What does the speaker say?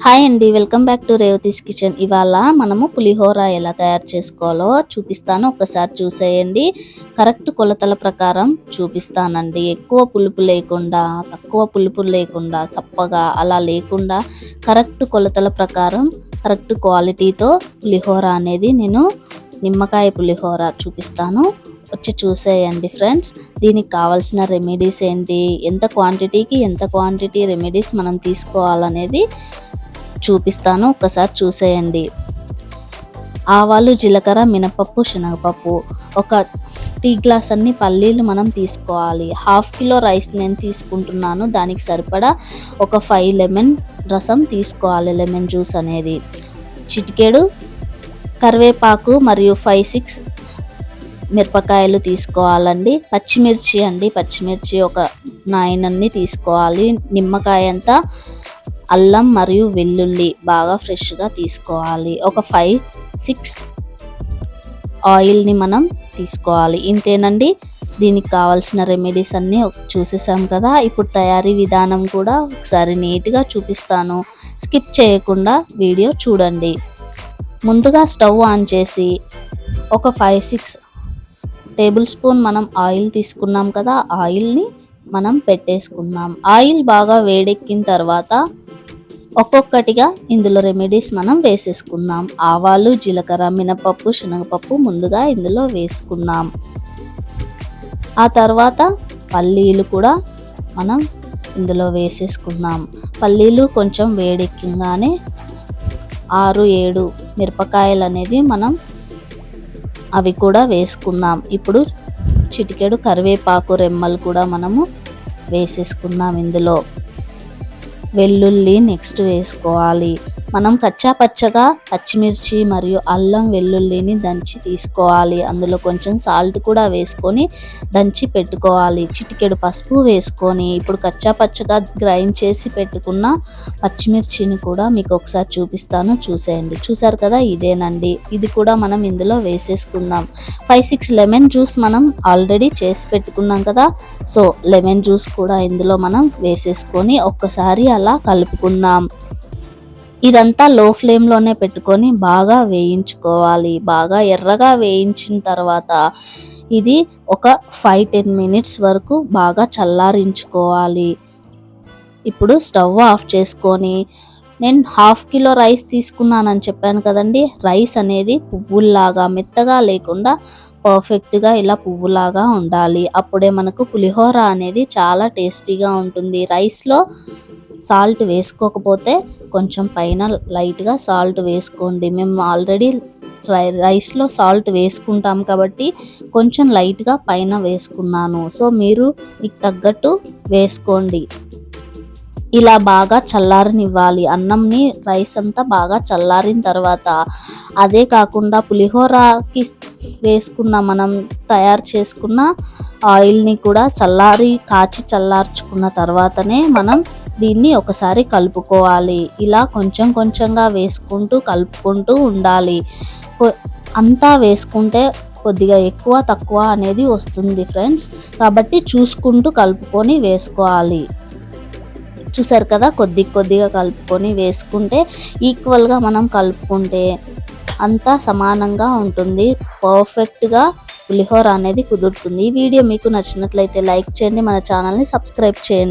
Hi అండి welcome back to Revathi's kitchen. ఇవాళ మనము పులిహోర ఎలా తయారు చేసుకోవాలో చూపిస్తాను. ఒక్కసారి చూసేయండి. కరెక్ట్ కొలతల ప్రకారం చూపిస్తానండి. ఎక్కువ పులుపు లేకుండా తక్కువ పులుపు లేకుండా చప్పగా అలా లేకుండా కరెక్ట్ కొలతల ప్రకారం కరెక్ట్ క్వాలిటీతో పులిహోర అనేది నేను నిమ్మకాయ పులిహోర చూపిస్తాను. వచ్చి చూసేయండి ఫ్రెండ్స్. దీనికి కావాల్సిన రెమెడీస్ ఏంటి? ఎంత క్వాంటిటీకి ఎంత క్వాంటిటీ రెమెడీస్ మనం తీసుకోవాలనేది చూపిస్తాను. ఒకసారి చూసేయండి. ఆవాలు జీలకర్ర మినపప్పు శనగపప్పు. ఒక టీ గ్లాస్ అన్ని పల్లీలు మనం తీసుకోవాలి. హాఫ్ కిలో రైస్ నేను తీసుకుంటున్నాను. దానికి సరిపడా ఒక ఫైవ్ లెమన్ రసం తీసుకోవాలి. లెమన్ జ్యూస్ అనేది. చిటికెడు కరివేపాకు మరియు ఫైవ్ సిక్స్ మిరపకాయలు తీసుకోవాలండి. పచ్చిమిర్చి అండి. పచ్చిమిర్చి ఒక నైన్ అన్ని తీసుకోవాలి. నిమ్మకాయ అంతా అల్లం మరియు వెల్లుల్లి బాగా ఫ్రెష్గా తీసుకోవాలి. ఒక ఫైవ్ సిక్స్ ఆయిల్ని మనం తీసుకోవాలి. ఇంతేనండి? దీనికి కావాల్సిన రెమెడీస్ అన్నీ చూసేసాం కదా? ఇప్పుడు తయారీ విధానం కూడా ఒకసారి నీట్గా చూపిస్తాను. స్కిప్ చేయకుండా వీడియో చూడండి. ముందుగా స్టవ్ ఆన్ చేసి ఒక ఫైవ్ సిక్స్ టేబుల్ స్పూన్ మనం ఆయిల్ తీసుకున్నాం కదా? ఆయిల్ని మనం పెట్టేసుకుందాం. ఆయిల్ బాగా వేడెక్కిన తర్వాత ఒక్కొక్కటిగా ఇందులో రెమెడీస్ మనం వేసేసుకుందాం. ఆవాలు జీలకర్ర మినపప్పు శనగపప్పు ముందుగా ఇందులో వేసుకుందాం. ఆ తర్వాత పల్లీలు కూడా మనం ఇందులో వేసేసుకుందాం. పల్లీలు కొంచెం వేడెక్కగానే ఆరు ఏడు మిరపకాయలు అనేది మనం అవి కూడా వేసుకుందాం. ఇప్పుడు చిటికెడు కరివేపాకు రెమ్మలు కూడా మనము వేసేసుకుందాం ఇందులో. వెల్లుల్లి నెక్స్ట్ వేసుకోవాలి. మనం కచ్చా పచ్చగా పచ్చిమిర్చి మరియు అల్లం వెల్లుల్లిని దంచి తీసుకోవాలి. అందులో కొంచెం సాల్ట్ కూడా వేసుకొని దంచి పెట్టుకోవాలి. చిటికెడు పసుపు వేసుకొని ఇప్పుడు కచ్చా పచ్చగా గ్రైండ్ చేసి పెట్టుకున్న పచ్చిమిర్చిని కూడా మీకు ఒకసారి చూపిస్తాను. చూసేయండి. చూసారు కదా? ఇదేనండి. ఇది కూడా మనం ఇందులో వేసేసుకుందాం. ఫైవ్ సిక్స్ లెమన్ జ్యూస్ మనం ఆల్రెడీ చేసి పెట్టుకున్నాం కదా? సో లెమన్ జ్యూస్ కూడా ఇందులో మనం వేసేసుకొని ఒక్కసారి అలా కలుపుకుందాం. ఇదంతా లో ఫ్లేమ్లోనే పెట్టుకొని బాగా వేయించుకోవాలి. బాగా ఎర్రగా వేయించిన తర్వాత ఇది ఒక ఫైవ్ టెన్ మినిట్స్ వరకు బాగా చల్లారించుకోవాలి. ఇప్పుడు స్టవ్ ఆఫ్ చేసుకొని నేను హాఫ్ కిలో రైస్ తీసుకున్నానని చెప్పాను కదండి. రైస్ అనేది పువ్వుల్లాగా మెత్తగా లేకుండా పర్ఫెక్ట్గా ఇలా పువ్వులాగా ఉండాలి. అప్పుడే మనకు పులిహోర అనేది చాలా టేస్టీగా ఉంటుంది. రైస్లో సాల్ట్ వేసుకోకపోతే కొంచెం పైన లైట్గా సాల్ట్ వేసుకోండి. మేము ఆల్రెడీ రైస్లో సాల్ట్ వేసుకుంటాం కాబట్టి కొంచెం లైట్గా పైన వేసుకున్నాను. సో మీరు మీకు తగ్గట్టు వేసుకోండి. ఇలా బాగా చల్లారనివ్వాలి. అన్నంని రైస్ అంతా బాగా చల్లారిన తర్వాత అదే కాకుండా పులిహోరకి వేసుకున్న మనం తయారు చేసుకున్న ఆయిల్ని కూడా చల్లారి కాచి చల్లార్చుకున్న తర్వాతనే మనం దీన్ని ఒకసారి కలుపుకోవాలి. ఇలా కొంచెం కొంచెంగా వేసుకుంటూ కలుపుకుంటూ ఉండాలి. అంతా వేసుకుంటే కొద్దిగా ఎక్కువ తక్కువ అనేది వస్తుంది ఫ్రెండ్స్. కాబట్టి చూసుకుంటూ కలుపుకొని వేసుకోవాలి. చూసారు కదా? కొద్ది కొద్దిగా కలుపుకొని వేసుకుంటే ఈక్వల్గా మనం కలుపుకుంటే అంతా సమానంగా ఉంటుంది. పర్ఫెక్ట్గా పులిహోర అనేది కుదురుతుంది. ఈ వీడియో మీకు నచ్చినట్లయితే లైక్ చేయండి. మన ఛానల్ని సబ్స్క్రైబ్ చేయండి.